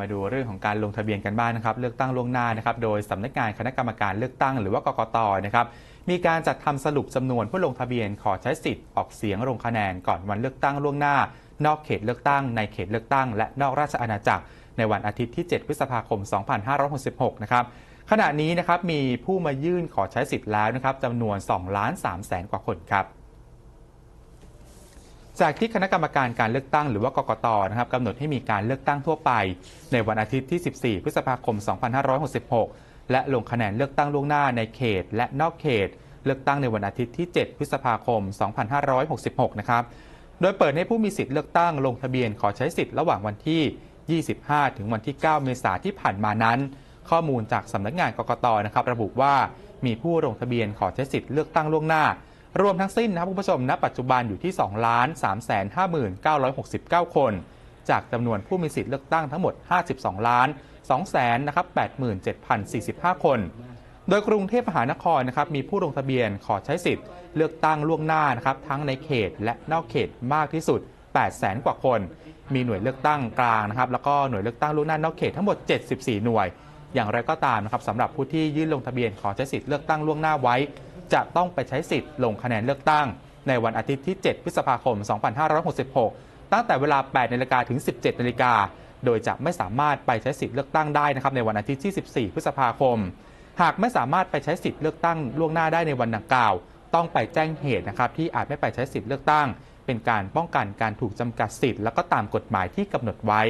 มาดูเรื่องของการลงทะเบียนกันบ้างนะครับ เลือกตั้งล่วงหน้านะครับ โดยสำนักงานคณะกรรมการเลือกตั้งหรือว่ากกตนะครับ มีการจัดทำสรุปจำนวนผู้ลงทะเบียนขอใช้สิทธิ์ออกเสียงลงคะแนนก่อนวันเลือกตั้งล่วงหน้า นอกเขตเลือกตั้ง ในเขตเลือกตั้ง และนอกราชอาณาจักร ในวันอาทิตย์ที่ 7 พฤษภาคม 2566 นะครับ ขณะนี้นะครับมีผู้มายื่นขอใช้สิทธิ์แล้วนะครับจำนวน2ล้าน3แสนกว่าคนครับ จากที่คณะกรรมการการเลือกตั้งหรือว่ากกตนะครับกำหนดให้มีการเลือกตั้งทั่วไป ในวันอาทิตย์ที่ 14 พฤษภาคม 2566 และลงคะแนนเลือกตั้งล่วงหน้าในเขต และนอกเขต เลือกตั้งในวันอาทิตย์ที่ 7 พฤษภาคม 2566 นะครับ โดยเปิดให้ผู้มีสิทธิ์เลือกตั้งลงทะเบียนขอใช้สิทธิ์ระหว่างวันที่ 25 ถึงวันที่ 9 เมษายนที่ผ่านมานั้น ข้อมูลจากสำนักงานกกตนะครับระบุว่ามีผู้ลงทะเบียนขอใช้สิทธิ์เลือกตั้งล่วงหน้า รวมทั้งสิ้นนะครับคุณผู้ชมณปัจจุบันอยู่ที่ 2 3 5 9 6 9 คน จากจำนวนผู้มีสิทธิ์เลือกตั้งทั้งหมด 52 ล้าน2แสนนะครับ87,045 คน โดยกรุงเทพมหานครนะครับมีผู้ลงทะเบียนขอใช้สิทธิ์ เลือกตั้งล่วงหน้านะครับทั้งในเขตและนอกเขตมากที่สุด 8 แสนกว่าคน มีหน่วยเลือกตั้งกลางนะครับแล้วก็หน่วยเลือกตั้งล่วงหน้านอกเขตทั้งหมด 74 หน่วย อย่างไรก็ตามนะครับสำหรับผู้ที่ยื่นลงทะเบียนขอใช้สิทธิ์เลือกตั้งล่วงหน้าไว้ จะต้องไปใช้สิทธิ์ลงคะแนนเลือกตั้ง ในวันอาทิตย์ที่ 7 พฤษภาคม 2566 ตั้งแต่เวลา 8นาฬิกาถึง 17นาฬิกาโดยจะไม่สามารถไปใช้สิทธิ์เลือกตั้งได้นะครับในวันอาทิตย์ที่ 14 พฤษภาคม หากไม่สามารถไปใช้สิทธิ์เลือกตั้งล่วงหน้าได้ในวันดังกล่าว ต้องไปแจ้งเหตุนะครับที่อาจไม่ไปใช้สิทธิ์เลือกตั้ง เป็นการป้องกันการถูกจำกัดสิทธิ์ แล้วก็ตามกฎหมายที่กำหนดไว้